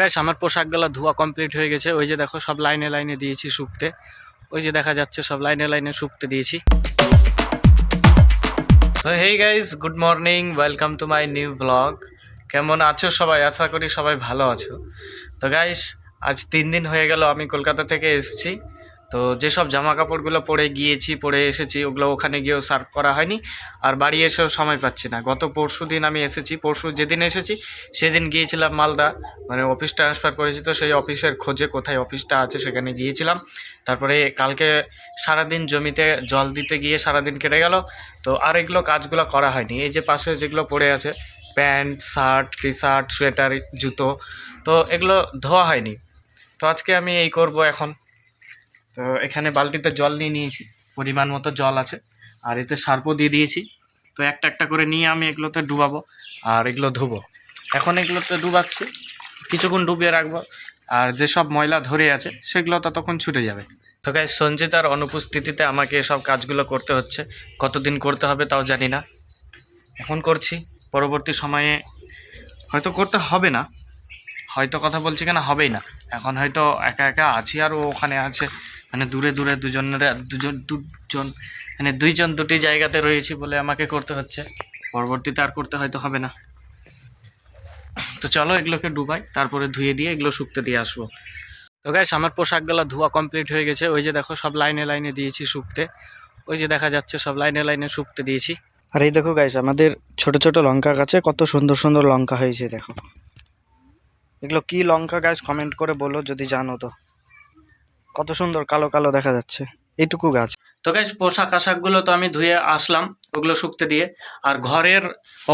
Guys আমার পোশাকগুলো ধোয়া কমপ্লিট হয়ে গেছে। ওই যে দেখো, সব লাইনে লাইনে দিয়েছি শুকতে। ওই যে দেখা যাচ্ছে, সব লাইনে লাইনে শুকতে দিয়েছি। তো hey guys good morning welcome to my new blog কেমন আছো সবাই? আশা করি সবাই ভালো আছো। তো গাইস আজ তিন দিন হয়ে গেল, আমি কলকাতা থেকে এসেছি। তো যেসব জামা কাপড়গুলো পরে গিয়েছি, পরে এসেছি, ওগুলো ওখানে গিয়েও সার্ভ করা হয়নি। আর বাড়ি এসেও সময় পাচ্ছি না। গত পরশু দিন আমি এসেছি, পরশু যেদিন এসেছি, সেদিন গিয়েছিলাম মালদা। মানে অফিস ট্রান্সফার করেছি তো সেই অফিসের খোঁজে কোথায় অফিসটা আছে সেখানে গিয়েছিলাম। তারপরে কালকে সারাদিন জমিতে জল দিতে গিয়ে সারাদিন কেটে গেল। তো আর এগুলো কাজগুলো করা হয়নি। এই যে পাশে যেগুলো পড়ে আছে, pant, shirt T shirt sweater, জুতো, তো এগুলো ধোয়া হয়নি। তো আজকে আমি এই করব এখন। তো এখানে বালতিতে জল নিয়ে নিয়েছি, পরিমাণ মতো জল আছে। আর এতে সার্পও দিয়ে দিয়েছি। তো একটা একটা করে নিয়ে আমি এগুলোতে ডুবাবো আর এগুলো ধুবো। এখন এগুলোতে ডুবাচ্ছি, কিছুক্ষণ ডুবিয়ে রাখব। আর যেসব ময়লা ধরে আছে, সেগুলো ততক্ষণ ছুটে যাবে। তো গাই সঞ্জিতার অনুপস্থিতিতে আমাকে এসব কাজগুলো করতে হচ্ছে। কতদিন করতে হবে তাও জানি না। এখন করছি, পরবর্তী সময়ে হয়তো করতে হবে না। হয়তো কথা বলছি কেন, হবেই না। এখন হয়তো একা একা আছি আর ওখানে আছে। মানে দূরে দূরে দুজনের দুজন দুজন মানে দুইজন দুটি জায়গাতে রয়েছি বলে আমাকে করতে হচ্ছে। পরবর্তীতে আর করতে হয়তো হবে না। তো চলো এগুলোকে ডুবাই, তারপরে ধুয়ে দিয়ে এগুলো শুকতে দিয়ে আসব। তো গ্যাস আমার পোশাকগুলো ধোয়া কমপ্লিট হয়ে গেছে। ওই যে দেখো, সব লাইনে লাইনে দিয়েছি শুকতে। ওই যে দেখা যাচ্ছে, সব লাইনে লাইনে শুকতে দিয়েছি। আর এই দেখো গাইস আমাদের ছোট ছোট লঙ্কা গাছে কত সুন্দর সুন্দর লঙ্কা হয়েছে, দেখো। এগুলো কি লঙ্কা গাছ কমেন্ট করে বলো যদি জানো তো। কত সুন্দর কালো কালো দেখা যাচ্ছে। এইটুকু গাছ। তো গাছ পোশাক আশাকগুলো তো আমি ধুয়ে আসলাম, ওগুলো শুকতে দিয়ে। আর ঘরের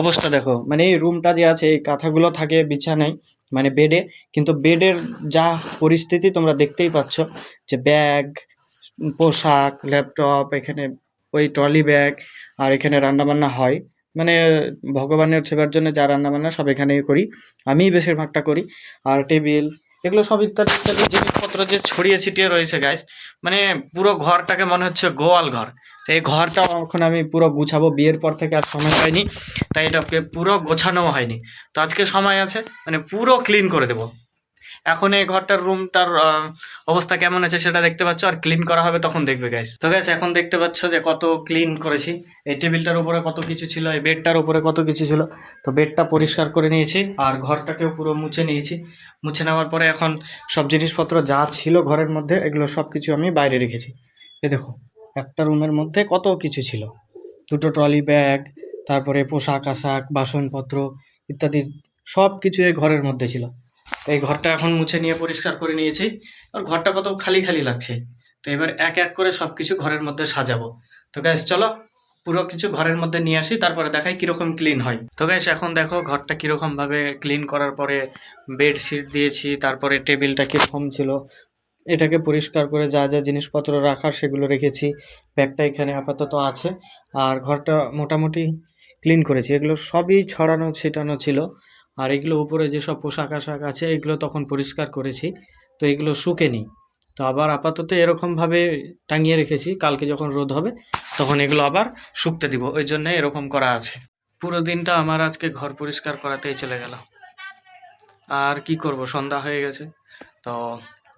অবস্থা দেখো মানে এই রুমটা যে আছে, এই কাঁথাগুলো থাকে বিছানায় মানে বেডে কিন্তু বেডের যা পরিস্থিতি তোমরা দেখতেই পাচ্ছ, যে ব্যাগ পোশাক ল্যাপটপ এখানে ওই ট্রলি ব্যাগ আর এখানে রান্নাবান্না হয়। মানে ভগবানের সেবার জন্য যা রান্নাবান্না সব এখানেই করি। আমিই বেশিরভাগটা করি। আর টেবিল এগুলো সব ইত্যাদি ইত্যাদি জিনিসপত্র যে ছড়িয়ে ছিটিয়ে রয়েছে গাইস মানে পুরো ঘরটাকে মনে হচ্ছে গোয়াল ঘর। তো এই ঘরটা এখন আমি পুরো গুছাবো, বিয়ের পর থেকে আর সময় পাইনি, তাই এটা পুরো গোছানো হয়নি। তো আজকে সময় আছে মানে পুরো ক্লিন করে দেবো। এখন এই ঘরটার রুমটার অবস্থা কেমন আছে সেটা দেখতে পাচ্ছ আর ক্লিন করা হবে তখন দেখবে গ্যাস তো গ্যাস এখন দেখতে পাচ্ছ যে কত ক্লিন করেছি। এই টেবিলটার উপরে কত কিছু ছিল, এই বেডটার উপরে কত কিছু ছিল। তো বেডটা পরিষ্কার করে নিয়েছি আর ঘরটাকেও পুরো মুছে নিয়েছি। মুছে নেওয়ার পরে এখন সব জিনিসপত্র যা ছিল ঘরের মধ্যে, এগুলো সব কিছু আমি বাইরে রেখেছি। এ দেখো, একটা রুমের মধ্যে কত কিছু ছিল। দুটো ট্রলি ব্যাগ তারপরে পোশাক আশাক, বাসনপত্র ইত্যাদি সব কিছু এই ঘরের মধ্যে ছিল। এই ঘরটা এখন মুছে নিয়ে পরিষ্কার করে নিয়েছি। আর ঘরটা কত খালি খালি লাগছে। তো এবার এক এক করে সব কিছু ঘরের মধ্যে সাজাবো। তো গ্যাস চলো পুরো কিছু ঘরের মধ্যে নিয়ে আসি, তারপরে দেখাই কীরকম ক্লিন হয়। তো গ্যাস এখন দেখো ঘরটা কীরকমভাবে ক্লিন করার পরে বেডশিট দিয়েছি, তারপরে টেবিলটা কীরকম ছিল। এটাকে পরিষ্কার করে যা যা জিনিসপত্র রাখার সেগুলো রেখেছি। ব্যাগটা এখানে আপাতত আছে। আর ঘরটা মোটামুটি ক্লিন করেছি। এগুলো সবই ছড়ানো ছিটানো ছিল। আর এগুলো উপরে যেসব পোশাক আশাক আছে, এগুলো তখন পরিষ্কার করেছি। তো এগুলো শুকেনি তো আবার আপাতত এরকমভাবে টাঙিয়ে রেখেছি। কালকে যখন রোদ হবে, তখন এগুলো আবার শুকতে দিব। ওই জন্য এরকম করা আছে। পুরো দিনটা আমার আজকে ঘর পরিষ্কার করাতেই চলে গেল। আর কি করব? সন্ধ্যা হয়ে গেছে। তো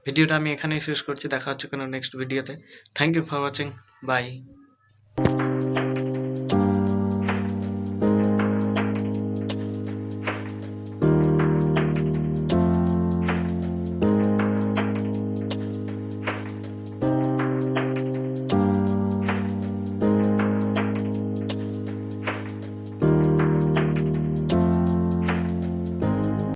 ভিডিওটা আমি এখানেই শেষ করছি। দেখা হচ্ছে কোনো নেক্সট ভিডিওতে thank you for watching bye